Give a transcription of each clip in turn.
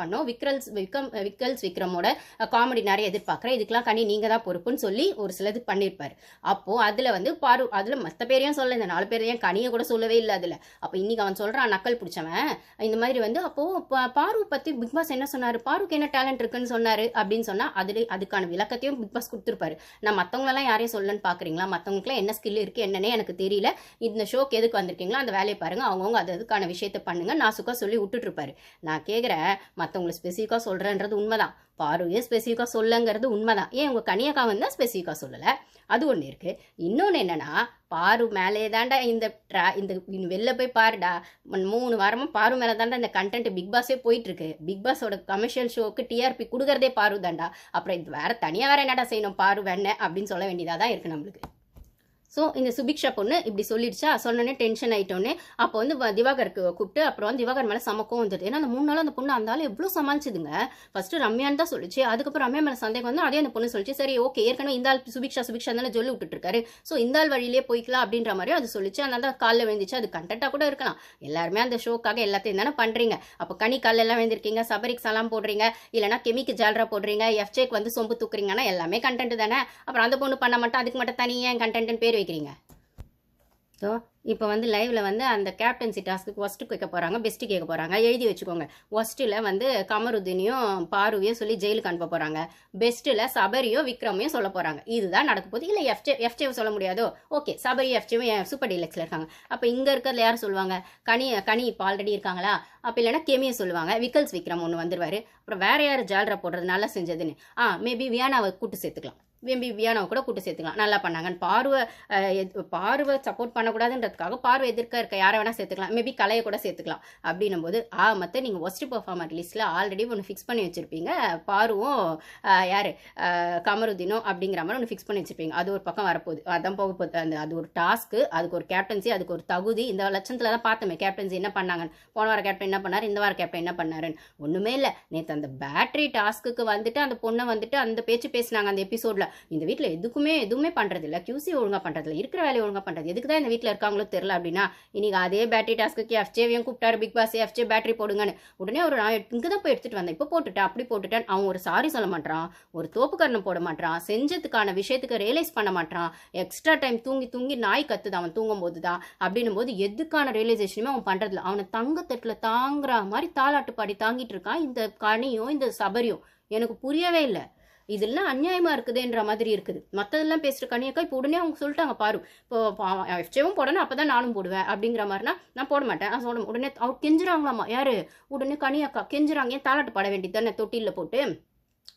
பண்ணோம். விக்ரல்ஸ் விக்ரம் விக்கல்ஸ் விக்ரமோட காமெடி நிறைய எதிர்பார்க்குறேன். இதுக்கெல்லாம் கனி நீங்கள் தான் பொறுப்புன்னு சொல்லி ஒரு சிலது பண்ணியிருப்பார் அப்போது அதில் வந்து பாரு அதில் மற்ற பேரையும் சொல்ல இந்த நாலு பேரையும் கனியை கூட சொல்லவே இல்லை அதில். அப்போ இன்றைக்கி அவன் சொல்கிறான் நக்கல் பிடிச்சவன். இந்த மாதிரி வந்து அப்போது பாரு பற்றி பிக் பாஸ் என்ன சொன்னார்? பாருக்கு என்ன டேலண்ட் இருக்குன்னு சொன்னார் அப்படின்னு சொன்னால் அதில் அதுக்கான விளக்கத்தையும் பிக் பாஸ் கொடுத்துருப்பாரு. நான் மற்றவங்களெல்லாம் யாரையும் சொல்லணும்னு பார்க்குறீங்களா மற்றவங்களுக்குலாம் என்ன ஸ்கில் இருக்குது என்னன்னே எனக்கு தெரியல. இந்த ஷோக்கு எதுக்கு வந்திருக்கீங்களோ அந்த வேலையை பாருங்கள் அவங்கவுங்க அது அதுக்கான விஷயத்தை பண்ணுங்க நான் சுக்கா சொல்லி விட்டுட்டுருப்பாரு. நான் கேட்குறேன் மற்றவங்களை ஸ்பெசிஃபிக்காக சொல்கிறேன்றது உண்மைதான். பார்வையே ஸ்பெசிஃபிக்காக சொல்லங்கிறது உண்மைதான். ஏன் உங்கள் கனியக்கா வந்து ஸ்பெசிஃபிக்காக சொல்லலை? அது ஒன்று இருக்குது இன்னொன்று என்னென்னா பாரு மேலே தாண்டா இந்த ட்ரா இந்த வெளில போய் பாருடா. மூணு வாரமாக பாரு மேலே தாண்டா இந்த கண்டென்ட் பிக் பாஸே போயிட்டுருக்கு. பிக் பாஸோட கமர்ஷியல் ஷோக்கு டிஆர்பி கொடுக்கறதே பாரு தாண்டா அப்புறம் இது வேறு தனியாக வேறு என்னடா செய்யணும்? பாரு வேணே அப்படின்னு சொல்ல வேண்டியதாக தான் இருக்குது நம்மளுக்கு. ஸோ இந்த சுபிக்ஷா பொண்ணு இப்படி சொல்லிடுச்சா? சொன்னோன்னே டென்ஷன் ஆயிட்டோன்னே அப்போ வந்து வ- திவாகருக்கு கூப்பிட்டு அப்புறம் வந்து திவாகர் மேலே சமக்கம் வந்துடுது. ஏன்னா அந்த மூணு நாள் அந்த பொண்ணு அந்த ஆள் எவ்வளோ சமாளிச்சுதுங்க. ஃபர்ஸ்ட் ரம்யான்னு தான் சொல்லிச்சு. அதுக்கப்புறம் ரம்யா மேலே சந்தேகம் வந்து அதே அந்த பொண்ணு சொல்லிச்சு. சரி ஓகே ஏற்கனவே இந்த ஆள் சுபிக்ஷா சுபிக்ஷா தானே சொல்லி விட்டுட்டு இருக்காரு ஸோ இந்த ஆள் வழியிலே போய்க்கலாம் அப்படின்ற மாதிரி அது சொல்லிச்சு. அதனால தான் காலில் விழுந்துச்சு அது கண்டென்ட்டாக கூட இருக்கலாம். எல்லாருமே அந்த ஷோக்காக எல்லாத்தையும் தானே பண்ணுறீங்க அப்போ கனி காலில் எல்லாம் விழுந்திருக்கீங்க சபரிக் சலாம் போடுறீங்க இல்லைனா கெமிக்கு ஜால்ரா போடுறீங்க எஃப்ஜேக்கு வந்து சொம்பு தூக்குறீங்கன்னா எல்லாமே கண்டென்ட் தானே. அப்புறம் அந்த பொண்ணு பண்ண மாட்டோம் அதுக்கு மட்டும் தனியாக கண்டென்ட்னு பேர் வைக்கிறீங்க ஸோ இப்போ வந்து லைவ்ல வந்து அந்த கேப்டன்சி டாஸ்க்கு ஒஸ்ட்டு கேட்க போகிறாங்க பெஸ்ட்டு கேட்க போகிறாங்க எழுதி வச்சுக்கோங்க. ஒஸ்ட்டில் வந்து கமருதீனையும் பாருவையும் சொல்லி ஜெயிலுக்கு அனுப்ப போகிறாங்க பெஸ்ட்டில் சபரியும் விக்ரமையும் சொல்ல போகிறாங்க இதுதான் நடக்க போகுது. இல்லை எஃப்ஜே எஃப்ஜே சொல்ல முடியாதோ? ஓகே சபரி எஃப்ஜேவும் சூப்பர் டீலக்ஸில் இருக்காங்க. அப்போ இங்கே இருக்கிறதுல யார் சொல்லுவாங்க? கனி கனி இப்போ ஆல்ரெடி இருக்காங்களா? அப்போ இல்லைன்னா கெமியை சொல்லுவாங்க. விக்கல்ஸ் விக்ரம் ஒன்று வந்துருவாரு. அப்புறம் வேறு யார் ஜால்ரா போடுறது நல்லா செஞ்சதுன்னு? ஆ மேபி வியானாவை கூட்டு சேர்த்துக்கலாம். எம்பி வியானாவை கூட கூட்டு சேர்த்துக்கலாம். நல்லா பண்ணாங்கன்னு பார்வை எத்- பார்வை சப்போர்ட் பண்ணக்கூடாதுன்றதுக்காக பார்வை எதிர்க்க இருக்க யாரை வேணால் சேர்த்துக்கலாம். மேபி கலையை கூட சேர்த்துக்கலாம். அப்படின்னும் போது ஆ மற்ற நீங்கள் ஒஸ்ட் பர்ஃபார்மர் லிஸ்ட்டில் ஆல்ரெடி ஒன்று ஃபிக்ஸ் பண்ணி வச்சுருப்பீங்க. பாருவும் யார்? அஹ், கமருதீனும் அப்படிங்கிற மாதிரி ஒன்று ஃபிக்ஸ் பண்ணி வச்சுருப்பீங்க. அது ஒரு பக்கம் வரப்போகுது. அதான் போக போகுது. அந்த அது ஒரு டாஸ்க்கு அதுக்கு ஒரு கேப்டன்சி அதுக்கு ஒரு தகுதி. இந்த லட்சத்தில் தான் பார்த்தோமே கேப்டன்சி என்ன பண்ணாங்கன்னு. போன வார கேப்டன் என்ன பண்ணார்? இந்த வார கேப்டன் என்ன பண்ணாருன்னு. ஒன்றுமே இல்லை. நேற்று அந்த பேட்டரி டாஸ்க்குக்கு வந்துட்டு அந்த பொண்ணை வந்துட்டு அந்த பேச்சு பேசினாங்க அந்த எபிசோடில் இந்த வீட்டில் எதுக்குமே எதுவுமே பண்ணுறதில்ல கியூசி ஒழுங்காக பண்ணுறது இல்லை இருக்கிற வேலையை ஒழுங்காக பண்ணுறது எதுக்கு தான் இந்த வீட்டில் இருக்காங்களோ தெரில அப்படின்னா இன்னைக்கு அதே பேட்டரி டாஸ்க்கு எஃப்ஜேவியும் கூப்பிட்டாரு. பிக் பாஸ் எஃப்ஜே பேட்டரி போடுங்கன்னு. உடனே ஒரு நான் இங்கே தான் போய் எடுத்துகிட்டு வந்தேன். இப்போ போட்டுட்டேன். அப்படி போட்டுட்டேன் அவன் ஒரு சாரி சொல்ல மாட்டான் ஒரு தோப்புக்கரணம் போட மாட்டான் செஞ்சதுக்கான விஷயத்துக்கு ரியலைஸ் பண்ண மாட்டான் எக்ஸ்ட்ரா டைம் தூங்கி தூங்கி நாய் கத்துது. அவன் தூங்கும் போது தான் அப்படின்னும் போது எதுக்கான ரியலைசேஷனுமே அவன் பண்ணுறதில்ல அவனை தங்கத்தட்டில் தாங்குற மாதிரி தாலாட்டு பாடி தாங்கிட்டு இருக்கான். இந்த கனியும் இந்த சபரியும். எனக்கு புரியவே இல்லை. இதெல்லாம் அநியாயமா இருக்குதுன்ற மாதிரி இருக்குது. மற்றதெல்லாம் பேசுகிற கனியக்கா இப்போ உடனே அவங்க சொல்லிட்டாங்க பாரு இப்போ எஃப்ஜேவும் போடணும் அப்போ தான் நானும் போடுவேன் அப்படிங்கிற மாதிரினா நான் போட மாட்டேன். சொல்ல உடனே அவர் கெஞ்சுறாங்களாமா யாரு? உடனே கனியக்கா கெஞ்சுறாங்க. ஏன் தாளாட்டு பாட வேண்டியது தானே? தொட்டிலில் போட்டு.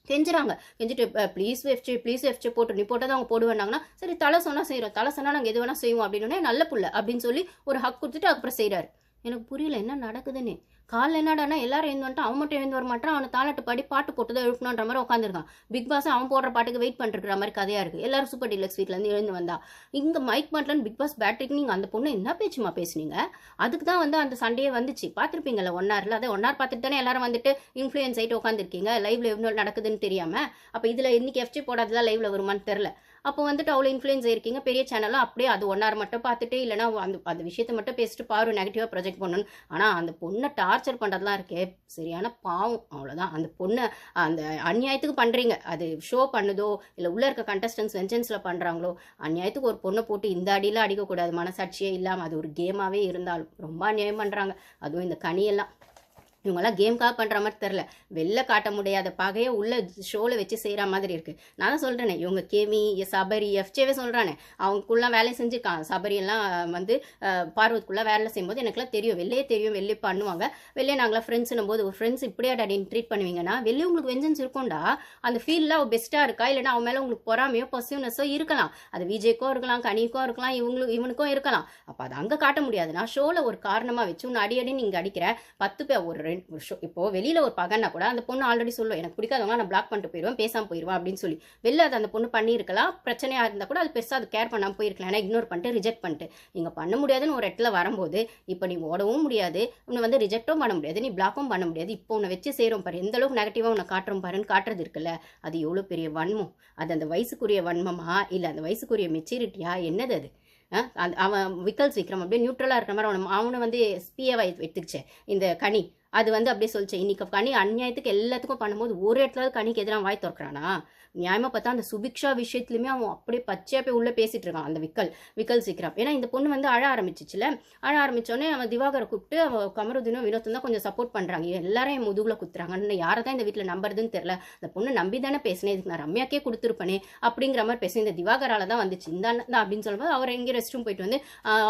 கெஞ்சுறாங்க. கெஞ்சிட்டு ப்ளீஸ் எஃப்ஜே ப்ளீஸ் எஃப்ஜே போட்டு நீ போட்டதை அவங்க போடுவேன்னாங்கன்னா சரி தலை சொன்னால் செய்கிறோம் தலை சொன்னால் நாங்கள் எது வேணால் செய்வோம். அப்படின்னு நல்ல புள்ள அப்படின்னு சொல்லி ஒரு ஹக் கொடுத்துட்டு அப்புறம் செய்கிறாரு எனக்கு புரியல என்ன நடக்குதுன்னு. காலைல என்னடானா எல்லாரும் எழுந்து வந்துட்டு அவன் மட்டும் எழுந்து வர மாட்டான் அவனை தாளாட்டு பாடி பாட்டு போட்டு தான் எழுப்பணுன்ற மாதிரி உட்காந்துருக்கான் பிக் பாஸ் அவன் போடுற பாட்டுக்கு வெயிட் பண்ணிருக்கிற மாதிரி கதையாக இருக்குது எல்லாரும் சூப்பர் டீலக்ஸ் வீட்லேருந்து எழுந்து வந்தா. இங்கே மைக் மாட்டலன்னு பிக் பாஸ் பேட்டரிக்கு நீங்கள் அந்த பொண்ணு என்ன பேச்சுமா பேசுனீங்க? அதுக்கு தான் வந்து அந்த சண்டையே வந்துச்சு. பார்த்துருப்பீங்களா ஒன் ஹவரில் அதை ஒன் ஹவர் பார்த்துட்டு தானே எல்லாரும் வந்துட்டு இன்ஃப்ளூயன்ஸ் ஆகிட்டு உட்காந்துருக்கீங்க லைவ்ல எவ்வளோ நடக்குதுன்னு தெரியாமல் அப்போ இதில் இன்னைக்கு எஃப்ஜி போடாததான் லைவ்ல வருமான்னு தெரில அப்போ வந்துட்டு அவ்வளோ இன்ஃப்ளூயன்ஸ் இருக்கீங்க பெரிய சேனலும் அப்படியே அது ஒன் ஹவர் மட்டும் பார்த்துட்டு இல்லைனா அந்த அந்த விஷயத்தை மட்டும் பேசிட்டு பாரு நெகட்டிவாக ப்ரொஜெக்ட் பண்ணணும் ஆனால் அந்த பொண்ணை டார்ச்சர் பண்ணுறதுலாம் இருக்கே சரியான பாவம். அவ்வளோதான் அந்த பொண்ணை அந்த அநியாயத்துக்கு பண்ணுறீங்க அது ஷோ பண்ணுதோ இல்லை உள்ளே இருக்க கண்டஸ்டன்ஸ் வெஞ்சன்ஸில் பண்ணுறாங்களோ அநியாயத்துக்கு ஒரு பொண்ணை போட்டு இந்த அடியில் அடிக்கக்கூடாது. மனசாட்சியே இல்லாமல் அது ஒரு கேமாகவே இருந்தாலும். ரொம்ப அநியாயம் பண்ணுறாங்க அதுவும் இந்த கனியெல்லாம். இவங்கெல்லாம் கேம்காக பண்ணுற மாதிரி தெரில வெளில காட்ட முடியாத பகையை உள்ள ஷோவில் வச்சு செய்கிற மாதிரி இருக்குது நான் தான் சொல்கிறேனே இவங்க கேமி சபரி எஃப்ஜேவே சொல்கிறானே அவங்களுக்குள்ள வேலை செஞ்சுருக்கான் சபரியெல்லாம் வந்து பார்வத்துக்குள்ளே வேலை செய்யும்போது எனக்குலாம் தெரியும். வெளியே தெரியும் வெளியே பண்ணுவாங்க. வெளியே நாங்களாம் ஃப்ரெண்ட்ஸ்னும் போது ஒரு ஃப்ரெண்ட்ஸ் இப்படியா டாடி ட்ரீட் பண்ணுவீங்கன்னா வெளியே உங்களுக்கு வெஞ்சன்ஸ் இருக்கும்டா. அந்த ஃபீல்டில் அவள் பெஸ்ட்டாக இருக்கா? இல்லைன்னா அவன் மேலே உங்களுக்கு பொறாமையோ பசிவ்னஸோ இருக்கலாம். அது விஜய்க்கோ இருக்கலாம் கனிக்கோ இருக்கலாம் இவங்களுக்கு இவனுக்கும் இருக்கலாம். அப்போ அதை அங்கே காட்ட முடியாது. நான் ஷோவில் ஒரு காரணமாக வச்சு உன்னை அடி அடி நீங்கள் அடிக்கிற பத்து பேர் ஒரு ரெண்டு ரெண்டு ஷோ இப்போ வெளியில் ஒரு பகன்னா கூட அந்த பொண்ணு ஆல்ரெடி சொல்லும் எனக்கு பிடிக்காதவங்க நான் பிளாக் பண்ணிட்டு போயிடுவேன் பேசாமல் போயிடுவேன் அப்படின்னு சொல்லி. வெளில அது அந்த பொண்ணு பண்ணியிருக்கலாம் பிரச்சனையாக இருந்தால் கூட அது பெருசாக அது கேர் பண்ணாமல் போயிருக்கலாம். ஏன்னா இக்னோர் பண்ணிட்டு ரிஜெக்ட் பண்ணிட்டு. இங்கே பண்ண முடியாதுன்னு ஒரு இடத்துல வரும்போது இப்போ நீ ஓடவும் முடியாது உன்னை வந்து ரிஜெக்டும் பண்ண முடியாது நீ பிளாக்கும் பண்ண முடியாது. இப்போ உன்னை வச்சு செய்கிறோம் பாரு எந்த அளவுக்கு நெகட்டிவாக உன்னை காட்டுறோம் பாருன்னு காட்டுறது இருக்குல்ல அது எவ்வளோ பெரிய வன்மம். அது அந்த வயசுக்குரிய வன்மமா இல்லை அந்த வயசுக்குரிய மெச்சூரிட்டியா என்னது அது? அது அவன் விக்கல்ஸ் விக்ரம் அப்படியே நியூட்ரலாக இருக்கிற மாதிரி அவனை அவனை வந்து ஸ்பிஏவை எடுத்துக்கிச்சேன் இந்த கனி. அது வந்து அப்படியே சொல்லிச்சு. இன்னைக்கு கனி அநியாயத்துக்கு எல்லாத்துக்கும் பண்ணும்போது ஒரு இடத்துல கனிக்கு எதிராக வாய் திறக்கிறானா? நியாயமாக பார்த்தா அந்த சுபிக்ஷா விஷயத்துலையுமே அவன் அப்படியே பச்சையாக போய் உள்ளே பேசிகிட்டு இருக்கான் அந்த விக்கல் விக்கல் சீக்கிரம். ஏன்னா இந்த பொண்ணு வந்து அழ ஆரம்பிச்சிச்சுல. அழ ஆரம்பிச்சோடனே அவன் திவாகரை கூப்பிட்டு அவ கமருதினும் வினோத்தும் தான் கொஞ்சம் சப்போர்ட் பண்ணுறாங்க எல்லாரும் என் முதுகில் குத்துறாங்கன்னு யாரை தான் இந்த வீட்டில் நம்புறதுன்னு தெரில அந்த பொண்ணு நம்பி தானே பேசினேன் இதுக்கு நான் ரம்யாக்கே கொடுத்துருப்பேனே அப்படிங்கிற மாதிரி பேசினேன் இந்த திவாகரால் தான் வந்துச்சு. இந்த தான் அப்படின்னு சொல்லும்போது அவர் எங்கே ரெஸ்ட் ரூம் போயிட்டு வந்து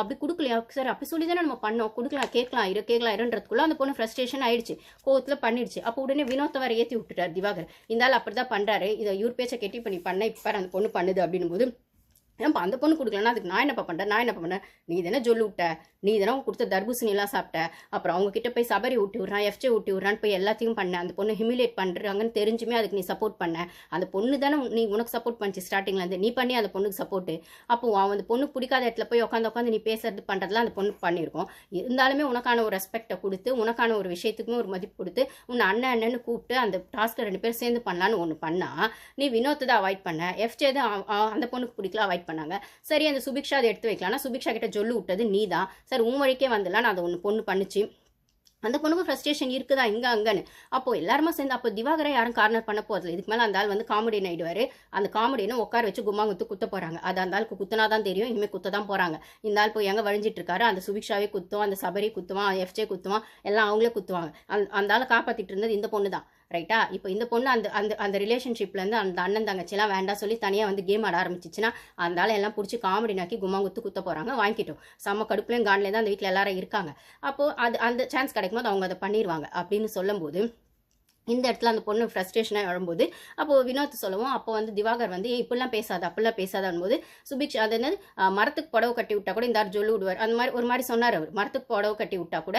அப்படி கொடுக்கலையா? சார் அப்படி சொல்லி தானே நம்ம பண்ணோம். கொடுக்கலாம் கேட்கலாம் இரு கேட்கலாம் இருன்றதுக்குள்ளே அந்த பொண்ணு ஃப்ரஸ்ட்ரேஷன் ஆயிடுச்சு. கோவத்தில் பண்ணிடுச்சு. அப்போ உடனே வினோத்தை வேற ஏற்றி விட்டுட்டார் திவாகர். இருந்தாலும் அப்படி தான் பண்ணுறாரு இதை இவர் பேச்சை கெட்டி பண்ணி பண்ண இப்போ அந்த பொண்ணு பண்ணுது அப்படின்னும் போது ஏன்ப்பா அந்த பொண்ணு கொடுக்கலன்னா அதுக்கு நான் என்னப்பா பண்ணுறேன் நான் என்னப்பா பண்ணேன் நீ தானே ஜொல்லு விட்ட. நீ தானே கொடுத்த தர்பூசணியெலாம் சாப்பிட்ட. அப்புறம் அவங்க கிட்ட போய் சபரி ஊட்டி விட்றான் எஃப்ஜே ஊட்டி விட்றான்னு போய் எல்லாத்தையும் பண்ண. அந்த பொண்ணு ஹிமிலேட் பண்ணுறாங்கன்னு தெரிஞ்சுமே அதுக்கு நீ சப்போர்ட் பண்ண. அந்த பொண்ணு தானே நீ உனக்கு சப்போர்ட் பண்ணிச்சு ஸ்டார்டிங்ல இருந்து. நீ பண்ணி அந்த பொண்ணுக்கு சப்போர்ட்டு அப்போ அவன் அந்த பொண்ணு பிடிக்காத இடத்துல போய் உட்காந்து உட்காந்து நீ பேசுறது பண்ணுறதுலாம் அந்த பொண்ணு பண்ணியிருக்கோம். இருந்தாலுமே உனக்கான ஒரு ரெஸ்பெக்டை கொடுத்து உனக்கான ஒரு விஷயத்துக்குமே ஒரு மதிப்பு கொடுத்து உன்னை அண்ணன் அண்ணன்னு கூப்பிட்டு அந்த டாஸ்க்கை ரெண்டு பேரும் சேர்ந்து பண்ணலான்னு ஒன்று பண்ணால் நீ வினோத்தை தான் அவாய்ட் பண்ண. எஃப்ஜே தான் அந்த பொண்ணுக்கு பிடிக்கல அவாய்ட் பண்ணாங்க. சரி அந்த சுபிக்ஷா அதை எடுத்து வைக்கலாம்னா சுபிக்ஷா கிட்ட சொல்லு விட்டது நீ தான் சார் உன் வழிக்கே வந்துடலாம் நான் அதை ஒன்று பொண்ணு பண்ணுச்சு. அந்த பொண்ணுக்கும் ஃப்ரஸ்ட்ரேஷன் இருக்குதா? இங்கே அங்கன்னு. அப்போ எல்லாருமே சேர்ந்து அப்போ திவாகரை யாரும் கார்னர் பண்ண போகிறது இதுக்கு மேலே அந்த ஆள் வந்து காமெடியன் ஆயிடுவார். அந்த காமெடியனை உட்கார வச்சு கும்மா குத்து குத்த போகிறாங்க அது அந்த ஆளுக்கு குத்துனா தான் தெரியும் இனிமேல் குத்த தான் போகிறாங்க இந்த ஆள் போய் எங்கே வழிஞ்சிட்டு இருக்காரு? அந்த சுபிக்ஷாவே குத்தும் அந்த சபரி குத்துவான் எஃப்ஜே குத்துவான் எல்லாம் அவங்களே குத்துவாங்க. அந்த அந்த ஆளை காப்பாற்றிட்டு இருந்தது இந்த பொண்ணு தான் ரைட்டா இப்போ இந்த பொண்ணு அந்த அந்த அந்த ரிலேஷன்ஷிப்லேருந்து அந்த அண்ணன் தங்கச்சிலாம் வேண்டாம் சொல்லி தனியாக வந்து கேம் ஆட ஆரம்பிச்சிச்சுன்னா அந்த எல்லாம் பிடிச்சி காமெடி நாக்கி கும்மா குத்து குத்த போகிறாங்க வாங்கிட்டோம் செம்ம கடுப்புலையும் காண்டிலே தான் அந்த வீட்டில் எல்லாரும் இருக்காங்க. அப்போது அது அந்த சான்ஸ் கிடைக்கும்போது அவங்க அதை பண்ணிடுவாங்க அப்படின்னு சொல்லும்போது இந்த இடத்துல அந்த பொண்ணு ஃப்ரஸ்ட்ரேஷனாக வரும்போது அப்போது வினோத் சொல்லவும் அப்போ வந்து திவாகர் வந்து இப்படிலாம் பேசாத அப்படிலாம் பேசாதான்போது சுபிக்ஷா அது என்னது? மரத்துக்கு புடவை கட்டி விட்டா கூட இந்த ஜொல்லு விடுவார். அந்த மாதிரி ஒரு மாதிரி சொன்னார் அவர். மரத்துக்கு புடவை கட்டி விட்டா கூட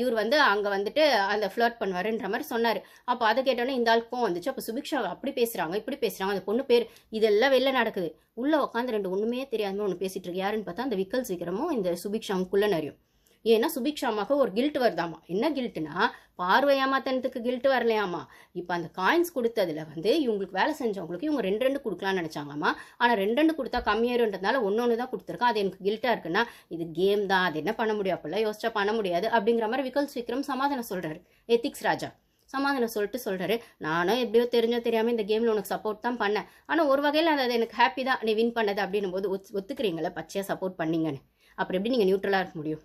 இவர் வந்து அங்கே வந்துட்டு அந்த ஃப்ளோட் பண்ணுவாருன்ற மாதிரி சொன்னார். அப்போ அதை கேட்டோன்னே இந்த ஆளுக்கும் வந்துச்சு. அப்போ சுபிக்ஷா அப்படி பேசுகிறாங்க இப்படி பேசுகிறாங்க அந்த பொண்ணு பேர் இதெல்லாம் வெளில நடக்குது. உள்ளே உட்காந்து ரெண்டு ஒன்றுமே தெரியாம ஒன்று பேசிகிட்டு இருக்கு. யாருன்னு பார்த்தா அந்த விக்கல் சீக்கிரமும் இந்த சுபிக்ஷாவுக்குள்ளே நிறையும் ஏன்னா சுபிக்ஷா ஒரு கில்ட் வருதாமா? என்ன கில்ட்னா பார்வை ஏமாத்தனத்துக்கு கில்ட் வரலையாமா? இப்போ அந்த காயின்ஸ் கொடுத்ததுல வந்து இவங்களுக்கு வேலை செஞ்சவங்களுக்கு இவங்க ரெண்டு ரெண்டு கொடுக்கலாம்னு நினச்சாங்கம்மா. ஆனால் ரெண்டு ரெண்டு கொடுத்தா கம்மியாயிருன்றதுனால ஒன்று ஒன்று தான் கொடுத்துருக்கோம் அது எனக்கு கில்ட்டாக இருக்குன்னா இது கேம் தான். அது என்ன பண்ண முடியும்? அப்படிலாம் யோசிச்சா பண்ண முடியாது. அப்படிங்கிற மாதிரி விகல் விக்ரம் சமாதானம் சொல்கிறாரு எத்திக்ஸ் ராஜா. சமாதானம் சொல்லிட்டு சொல்கிறாரு நானும் எப்படியோ தெரிஞ்சோ தெரியாமல் இந்த கேமில் உனக்கு சப்போர்ட் தான் பண்ணேன். ஆனால் ஒரு வகையில் அது எனக்கு ஹாப்பி தான். நீ வின் பண்ணது அப்படின்னும் போது ஒத்து- ஒத்துக்கிறீங்களா? பச்சையாக சப்போர்ட் பண்ணீங்கன்னு. அப்புறம் எப்படி நீங்கள் நியூட்ரலாக இருக்க முடியும்?